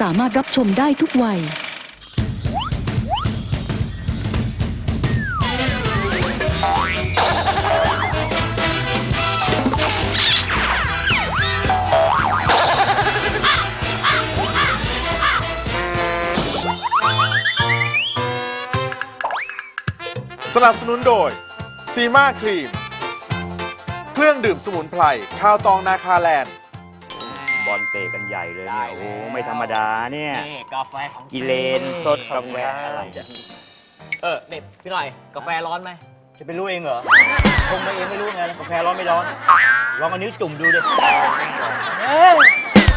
สามารถรับชมได้ทุกวัยสนับสนุนโดยซีมาครีม เครื่องดื่มสมุนไพรข้าวตองนาคาแลนด์ บอลเตะกันใหญ่เลยได้เนี่ยโอ้แล้ว ไม่ธรรมดาเนี่ย นี่กาแฟของกิเลนสดกาแฟอะไรจะเออนี่พี่หน่อยกาแฟร้อนไหมจะไปรู้เองเหรอชงมาเองไม่รู้ไงกาแฟร้อนไม่ร้อนลองเอานิ้วจุ่มดูดิเอ้ย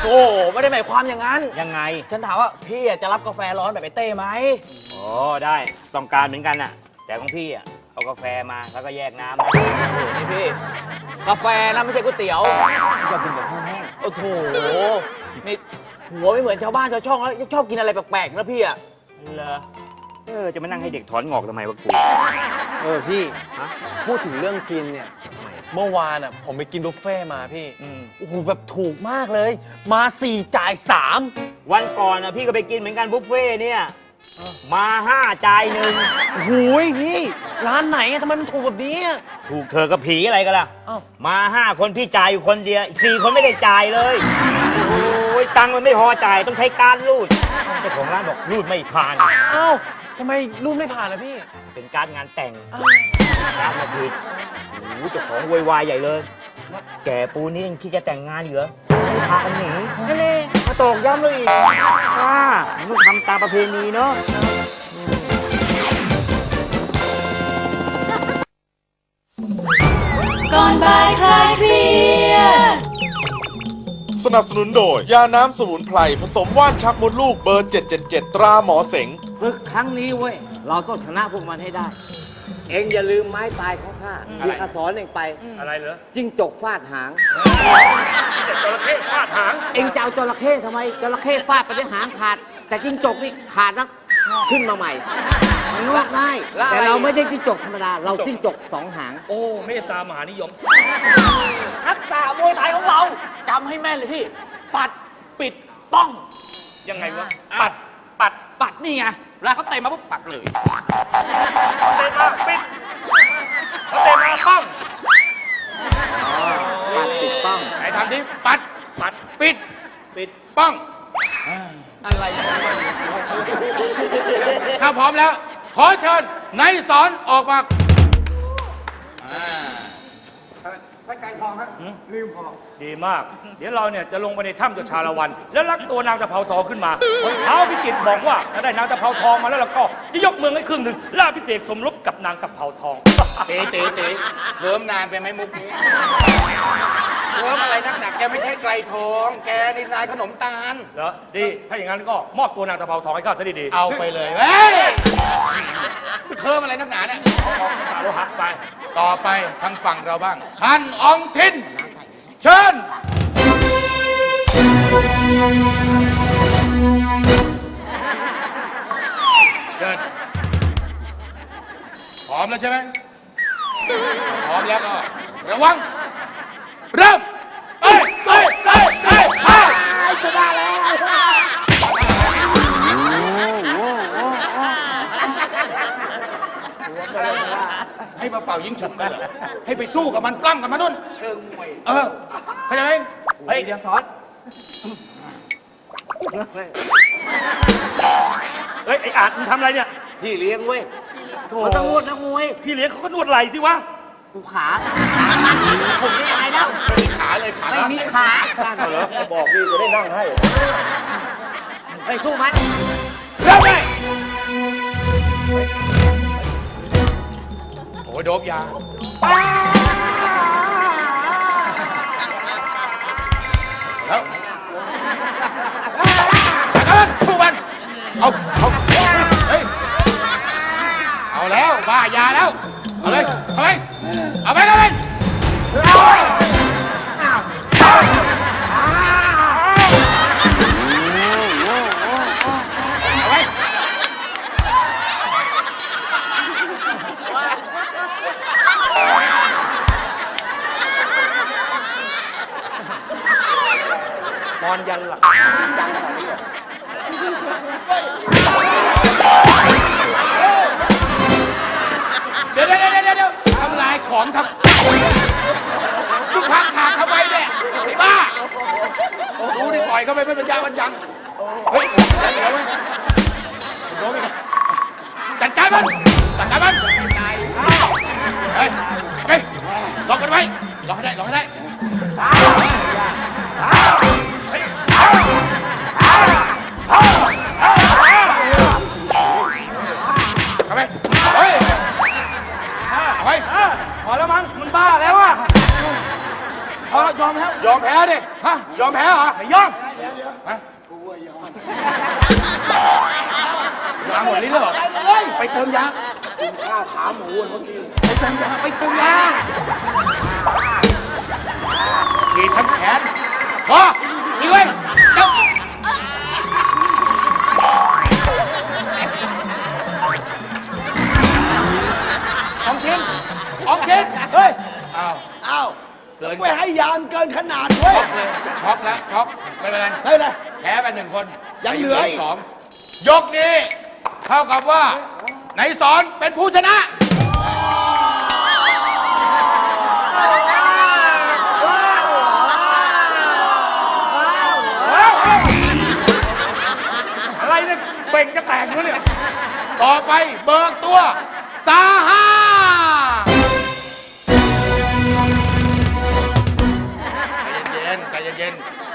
โอ้ไม่ได้หมายความอย่างนั้น ยังไงฉันถามว่าพี่อะจะรับกาแฟร้อนแบบไอ้เต้ไหมอ๋อได้ต้องการเหมือนกันน่ะ แต่ของพี่อะเอากาแฟมาแล้วก็แยกน้ำนะนี่พี่ กาแฟนะไม่ใช่ก๋วยเตี๋ยวชอบกินแบบแห้ง โอ้โถนี่หัวไม่เหมือนชาวบ้านชาวช่องแล้วยังชอบกินอะไรแปลกๆนะพี่อะๆเหรอเออจะมานั่งให้เด็กถอนงอกทำไมวะกูเออพี่ฮะพูดถึงเรื่องกินเนี่ยเมื่อวานอะผมไปกินบุฟเฟ่ต์มาพี่อืมโอ้โหแบบถูกมากเลย มา4จ่าย3วันก่อนอะพี่ก็ไปกินเหมือนกันบุฟเฟ่ต์เนี่ยมาห้าจ่ายหนึ่งหูยพี่ ร้านไหนอะทำไมมันถูกแบบนี้อะ ถูกเธอกับผีอะไรกันล่ะ อ้าว มาห้าคนพี่จ่ายอยู่คนเดียว อีกสี่คนไม่ได้จ่ายเลย โอ้ยตังค์มันไม่พอจ่ายต้องใช้การรูด เจ้าของร้านบอกรูดไม่ผ่าน เอ้าทำไมรูปไม่ผ่านล่ะพี่เป็นการดงานแต่งอ้าวการดมาผิดโอ้โหเจ้าของโวยวายใหญ่เลย แกปูนี่ยังคิดจะแต่งงานอยู่เหรอไม่พากันหนีนั่นเองมาตอกย้ำเลยอีกอ่ามันต้องทำตามประเพณีเนาะ ก่อนบ่ายคลายเครียด สนับสนุนโดย ยาน้ำสมุนไพร ผสมว่านชักมดลูกเบอร์ 777 ตราหมอเสง ฝึกครั้งนี้เว้ย เราต้องชนะพวกมันให้ได้ เองอย่าลืมไม้ตายของข้าที่ข้าสอนเองไป อะไรเหรอจิ้งจกฟาดหาง จระเข้ฟาดหาง เองจะเอาจระเข้ทำไมจระเข้ฟาดไปได้หางขาด แต่จิ้งจกนี่ขาดแล้ว ขึ้นมาใหม่มันนวดได้แต่เราไม่ได้จิ้งจกธรรมดา เราจิ้งจกสองหาง โอ้ เมตตามหานิยม ทักษะมวยไทยของเราจำให้แม่นเลยพี่ ปัดปิดป้อง ยังไงวะ ปัดปัด ปัดนี่ไงเวลาเขาเตะมาปุ๊บปัดเลย เตะมาปิดเขาเตะมาป้องปัดปิดป้อง ไหนทำที่ปัด ปัด ปิด ปิด ป้อง อะไรถ้าพร้อมแล้ว ขอเชิญนายสอนออกมาดีมาก เดี๋ยวเราเนี่ยจะลงไปในถ้ำจุชาละวัน แล้วลักตัวนางตะเภาทองขึ้นมาคนเท้าพิจิตรบอกว่าถ้าได้นางตะเภาทองมาแล้วเราก็จะยกเมืองให้ครึ่งหนึ่งล่าพิเศษสมรบกับนางตะเภาทอง เต๋เต๋เต๋เคิมนานไปไหมมุกนี้ เคิมอะไรนักหนักแกไม่ใช่ไกลทอง แกนี่นายขนมตาล เหรอดี ถ้าอย่างนั้นก็มอบตัวนางตะเภาทองให้ข้าซะดีๆเอาไปเลยเฮ้ยเคิมอะไรนักหนาเนี่ย สาโลหะไป ต่อไปทางฝั่งเราบ้างท่านอองทิน เชิญ เชิญพร้อมแล้วใช่ไหมพร้อมแล้วก็ระวัง เริ่มเอ้ยเอ้ยเอ้ยเอ้ยเอ้ยชนะแล้วให้มาเป่ายิงฉุบกันเหรอให้ไปสู้กับมันปล้ำกับมันนู่น เชิงมวย เออเข้าใจไหมเฮ้ย เดี๋ยวสอน เฮ้ย ไอ้อาจมึงทำอะไรเนี่ย พี่เลี้ยงเว้ยมันต้องนวดนักมวย พี่เลี้ยงเขาก็นวดไหล่สิวะ กูขา ผมนี่อะไร แล้วขาเลยขาไม่มีขาเหรอบอกพี่จะได้นั่งให้ไปสู้มันเริ่มเลยโอ้ยโดบยาแล้วแล้วก็สู้มันเอาเอาเฮ้ยเอาแล้วบ้ายาแล้วเอาเลย เข้าไปไม่เป็นยามันยังเฮ้ยเดี๋ยวเว้ยโดนอีกจัดการมันจัดการมันเฮ้ยเฮ้ยล็อกกันไว้ล็อกให้ได้ล็อกให้ได้เข้าไปเฮ้ยเอาไว้อะพอแล้วมั้งมันบ้าแล้วอะพอยอมแล้วยอมแพ้ดิฮะยอมแพ้เหรอ ไม่ยอม ยาหมดลิ้นแล้วเหรอไปเติมยากินข้าวขาหมูเมื่อกี้ไปเติมยาไปเติมยาขีดทั้งแขนพอทีไว้เจ้าอองชิ้นอองชิ้นเฮ้ยอ้าวอ้าว เกิน ไม่ให้ยามเกินขนาดเว้ย ช็อกเลยช็อกแล้วช็อกไม่เป็นไรไม่เป็นไรแพ้ไปหนึ่งคนยังเหลืออีก สองยกนี้เท่ากับว่าไหนสอนเป็นผู้ชนะ อะไรเนี่ยเบ่งจะแตกแล้วเนี่ย ต่อไปเบิกตัว สาหา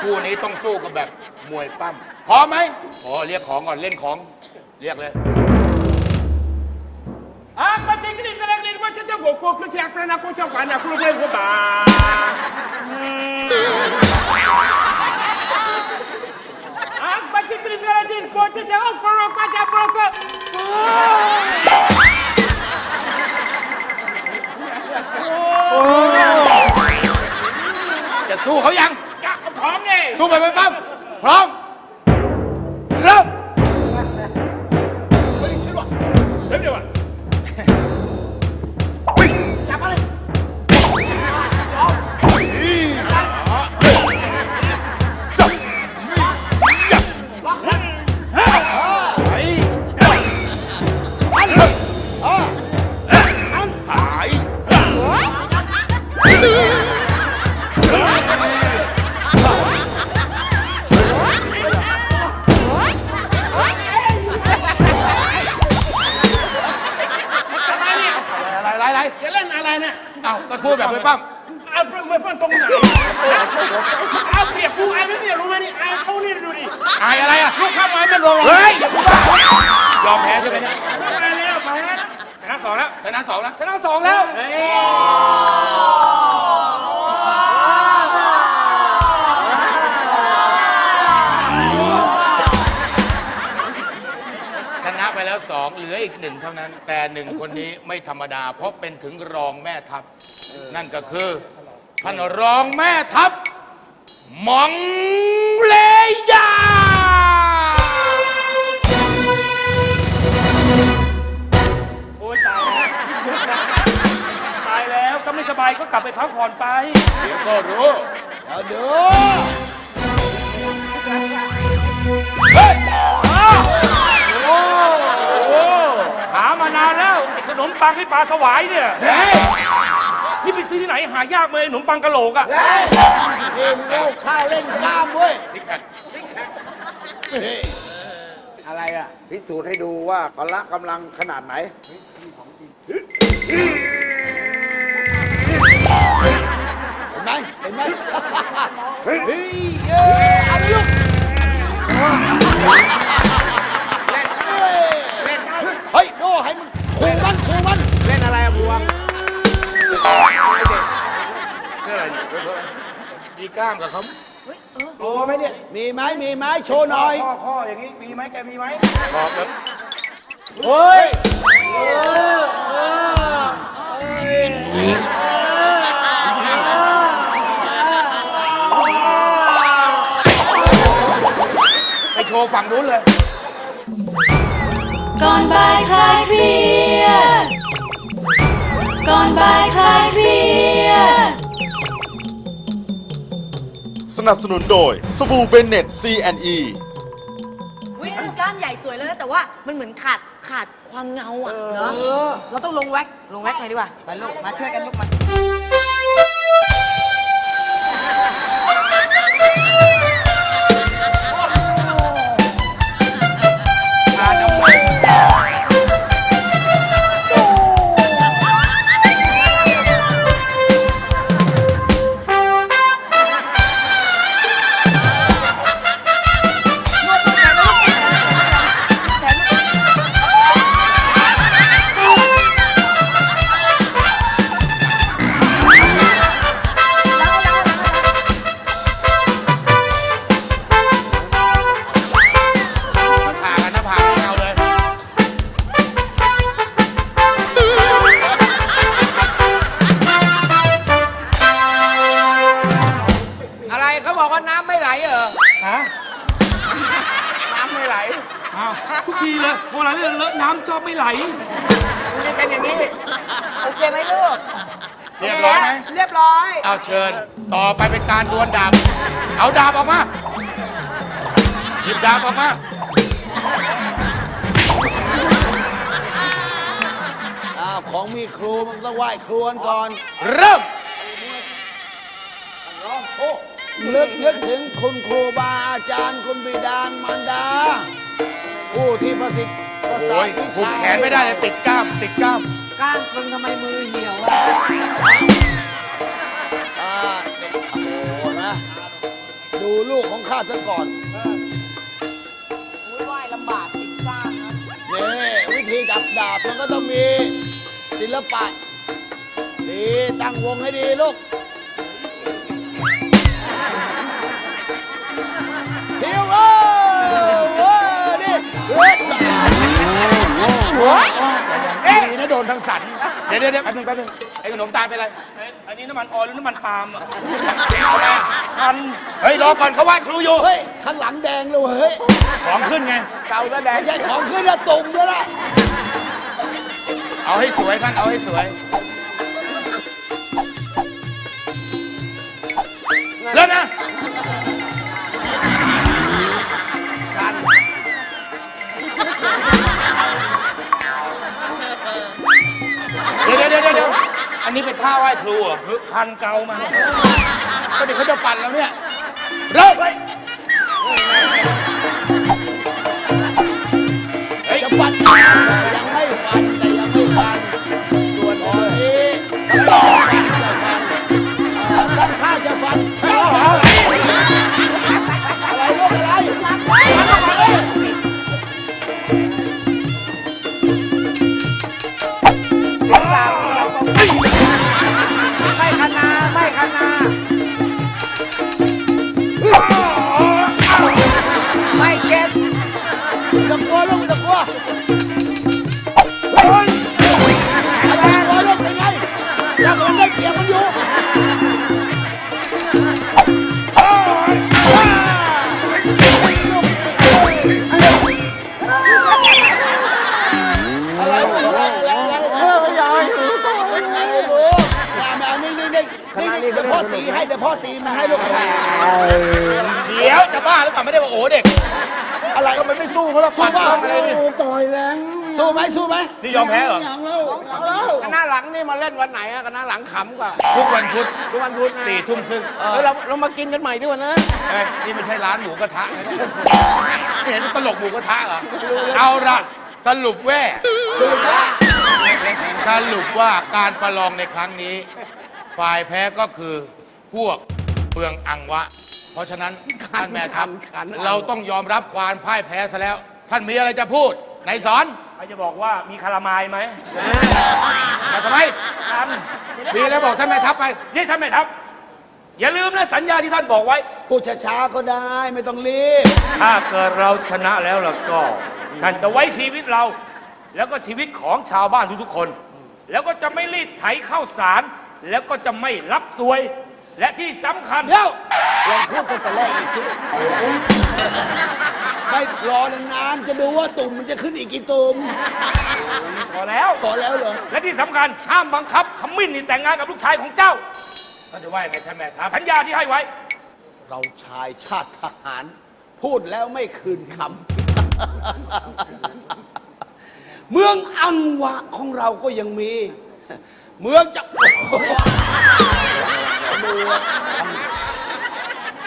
คู่นี้ต้องสู้กับแบบมวยปั้มพร้อมไหมพอเรียกของก่อนเล่นของ เรียกเลย Ah, mas tem que dizer que ele vai te dar gol, que você aprende a contar com a cruz de roubar. Ah, mas tem que dizer que ele pode te dar um pão com a bolsa. จะสู้เขายัง Ya, pom ni. สู้แบบไม่ปั้มพร้อม อะไรอะไรอะไรจะเล่นอะไรเนี่ยอ้าวก็พูดแบบไม่ปั้มเอาเพื่อนเพื่อนตรงไหนเอาเปรียบกูไอ้ไม่เปรียบรู้ไหมนี่ไอ้เขานี่ดูดิอายอะไรอะลูกข้าไม้ไม่ลงเฮ้ยยอมแพ้ใช่ไหมเนี่ยไปแล้วไปแล้วชนะสองแล้วชนะสองนะชนะสองแล้ว ไปแล้วสองเหลืออีกหนึ่งเท่านั้น แต่หนึ่งคนนี้ไม่ธรรมดา เพราะเป็นถึงรองแม่ทัพ นั่นก็คือท่านรองแม่ทัพหมองเลยา โอ้ยตายแล้วตายแล้วถ้าไม่สบายก็กลับไปพักผ่อนไป เดี๋ยวก็รู้ เดี๋ยวเดี๋ามานานแล้วไอ้ขนมปังให้ปลาสวายเนี่ยเฮ้ยนี่ไปซื้อที่ไหนหายากเลยขนมปังกะโหลกอะเล่นโลกข้าวเล่นกล้ามเว้ยซิกแพคอะไรอะพิสูจน์ให้ดูว่าพละกำลังขนาดไหนเห็นไหมเห็นไหมเฮ้ยเย้เอาไปลูก ดีกล้ามกับเขามีไหมมีไหมโชว์หน่อยเฮ้ยไปโชว์ฝั่งนู้นเลย ก่อนบ่ายคลายเครียด ก่อนบ่ายคลายเครีย สนับสนุนโดยสบู่เบนเน็ต C&E วิ่งกล้ามใหญ่สวยแล้วนะแต่ว่ามันเหมือนขาดขาดความเงาอะเนาะเราต้องลงแว็กลงแว็กหน่อยดีกว่าไปลูกมาช่วยกันลูกมามา หยิบดาบออกมาอ้าวของมีครูมันต้องไหว้ครูกันก่อน เริ่มนึกนึกถึงคุณครูบาอาจารย์คุณบิดามารดา ผู้ที่ประสิทธิ์ประสาโอ้ทยวิผูกชาแขนไม่ได้เลยติดกล้าม ติดกล้าม ก้านมึงทำไมมือเหี่ยวอะ ดูลูกของข้าซะก่อนไหว้ลำบากติดซ่านนะนี่วิธีจับดาบมันก็ต้องมีศิลปะ ดีตั้งวงให้ดีลูกเดียวเออเออนี่เฮ้ยดีนะโดนทั้งสัน เดี๋ยวเดี๋ยวเดี๋ยวแป๊บนึงแป๊บนึงไอ้ขนมตาลเป็นไรเอ้ยอั นนี้น้ำมันออยล์หรือน้ำมันปาล์มอะคันเฮ้ยรอก่อนเขาไหว้ครูอยู่เฮ้ย ข้างหลังแดงเลยเว้ยเฮ้ยของขึ้นไง เก่าแล้วแดงใช่ของขึ้นแล้วตุ่มแล้วล่ะ เอาให้สวยท่านเอาให้สวย อันนี้เป็นท่าไหว้ครูเหรอเฮ้ยคันเกามาก็เดี๋ยวเขาจะปั่นแล้วเนี่ยเริ่มเฮ้ยจะฟันแต่ยังไม่ฟันแต่ยังไม่ฟันส่วนตอนนี้ต้องฟันจะฟัน ไรทำไมไม่สู้เขาล่ะสู้ปั่นป่ะต้องอะไรนี่สู้ไหมสู้ไหมนี่ยอมแพ้เหรอคณะหลังนี่มาเล่นวันไหนอะคณะหลังขำกว่าทุกวันพุธทุกวันพุธนะสี่ทุ่มครึ่งเออเราเรามากินกันใหม่ดีกว่านะเอ้ยนี่ไม่ใช่ร้านหมูกระทะนะเนี่ยไม่เห็นตลกหมูกระทะเหรอเอาละสรุปแว่สรุปว่าการประลองในครั้งนี้ ฝ่ายแพ้ก็คือพวกเปลืองอังวะเพ ราะฉะนั้นท่านแม่ทัพเราต้องยอมรับความพ่ายแพ้ซะแล้ว ท่านมีอะไรจะพูดไหนสอนใครจะบอกว่ามีคารามายไหมมาทำไมคันมีแล้วบอกท่านแม่ทัพไปนี่ท่านแม่ทัพอย่าลืมนะสัญญาที่ท่านบอกไว้ พูดช้าๆก็ได้ไม่ต้องรีบ ถ้าเกิดเราชนะแล้วล่ะก็ ท่านจะไว้ชีวิตเรา แล้วก็ชีวิตของชาวบ้านทุกๆคน แล้วก็จะไม่รีดไถข้าวสาร แล้วก็จะไม่รับสวย และที่สำคัญเดี๋ยว ลองพูดตั้งแต่แรกอีกทีไม่รอนานๆจะดูว่าตุ่มมันจะขึ้นอีกกี่ตุ่มพอแล้วขอแล้วเหรอ และที่สำคัญห้ามบังคับขมิ้นนี่แต่งงานกับลูกชายของเจ้าท่านจะว่ายังไงท่านแม่ทัพสัญญาที่ให้ไว้ เราชายชาติทหาร พูดแล้วไม่คืนคำ เมืองอันวะของเราก็ยังมี เมืองจะ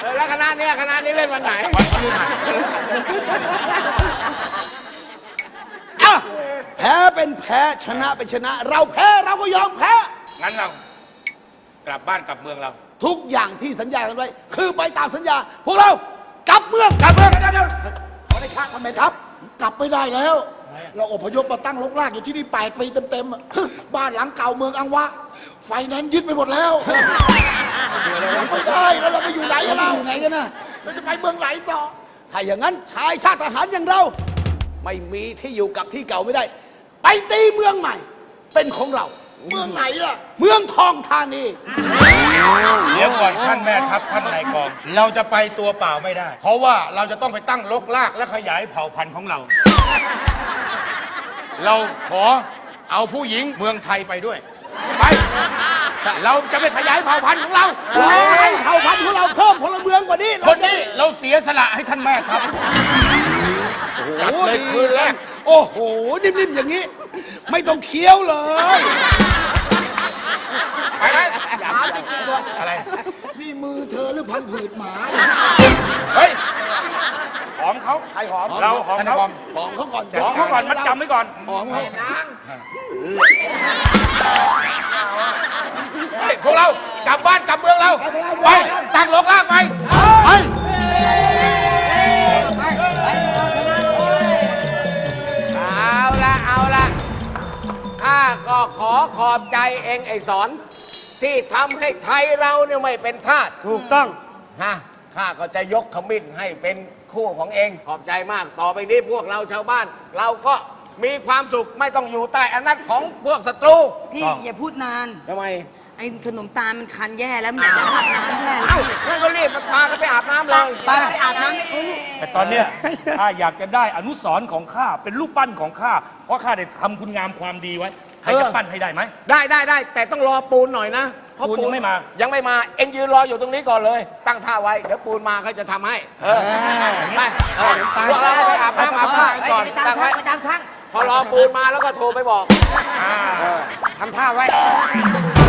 แล้วคณะเนี้ยคณะนี้เล่นวันไหนอะแพ้เป็นแพ้ชนะเป็นชนะ เราแพ้เราก็ยอมแพ้ งั้นเรา กลับบ้านกลับเมืองเรา ทุกอย่างที่สัญญากันไว้ คือไปตามสัญญา พวกเรากลับเมืองกลับเมืองเดี๋ยวเดี๋ยวขอได้ค่าทำไมครับ กลับไม่ได้แล้ว เราอพยพมาตั้งลกลากอยู่ที่นี่แปดปีเต็มๆอะบ้านหลังเก่าเมืองอังวะ ไฟแนนซ์ยึดไปหมดแล้วไม่ได้แล้วเราไปอยู่ไหนกันเราอยู่ไหนกันนะเราจะไปเมืองไหนต่อ ถ้าอย่างนั้นชายชาติทหารอย่างเรา ไม่มีที่อยู่กับที่เก่าไม่ได้ ไปตีเมืองใหม่ เป็นของเรา เมืองไหนล่ะ เมืองทองธานี เดี๋ยวก่อนท่านแม่ทัพท่านนายกอง เราจะไปตัวเปล่าไม่ได้ เพราะว่าเราจะต้องไปตั้งลกลากและขยายเผ่าพันธุ์ของเรา เราขอเอาผู้หญิงเมืองไทยไปด้วย ไป เราจะไปขยายเผ่าพันธุ์ของเราให้เผ่าพันธุ์ของเราเพิ่มพลเมืองกว่านี้คนนี้เราเสียสละให้ท่านแม่ครับจัดเลยคืนแรก โอ้โห นิ่มๆ อย่างนี้ ไม่ต้องเคี้ยวเลย ไปไหมถามจริงๆเถอะอะไร นี่มือเธอหรือพังผืดหมา เฮ้ย หอมเขาใครหอมเราหอมท่านนายเขากองหอมเขาก่อนหอมเขาก่อนมัดจำไว้ก่อนหอมให้นางเฮ้ยพวกเรากลับบ้านกลับเมืองเราไปตั้งลกลากไปไปเอาละเอาละข้าก็ขอขอบใจเองไอ้สอน ที่ทำให้ไทยเราเนี่ยไม่เป็นทาสถูกต้องฮะข้าก็จะยกขมิ้นให้เป็น คู่ของเอง ขอบใจมากต่อไปนี้พวกเราชาวบ้าน เราก็มีความสุขไม่ต้องอยู่ใต้อำนาจของพวกศัตรูพี่อย่าพูดนาน ทำไม ไอ้ขนมตาลมันคันแย่แล้วมันอยากจะอาบน้ำแย่แล้เอ้าวงั้นก็รีบมาพากันไปอาบน้ำเลยไปไปอาบน้ำให้เขาลูก แต่ตอนเนี้ยข้าอยากจะได้อนุสรณ์ของข้าเป็นรูปปั้นของข้าเพราะข้าได้ทำคุณงามความดีไว้ ใครจะปั้นให้ได้ไหมได้ได้ได้แต่ต้องรอปูนหน่อยนะเพราะปูนยังไม่มา ยังไม่มา เอ็งยืนรออยู่ตรงนี้ก่อนเลย ตั้งท่าไว้ เดี๋ยวปูนมาเขาจะทำให้ เออไปเออพวกเราไปอาบน้ำอาบท่ากันก่อนตั้งไว้ ไปตามช่าง พอรอปูนมาแล้วก็โทรไปบอกอ่าทำท่าไว้เ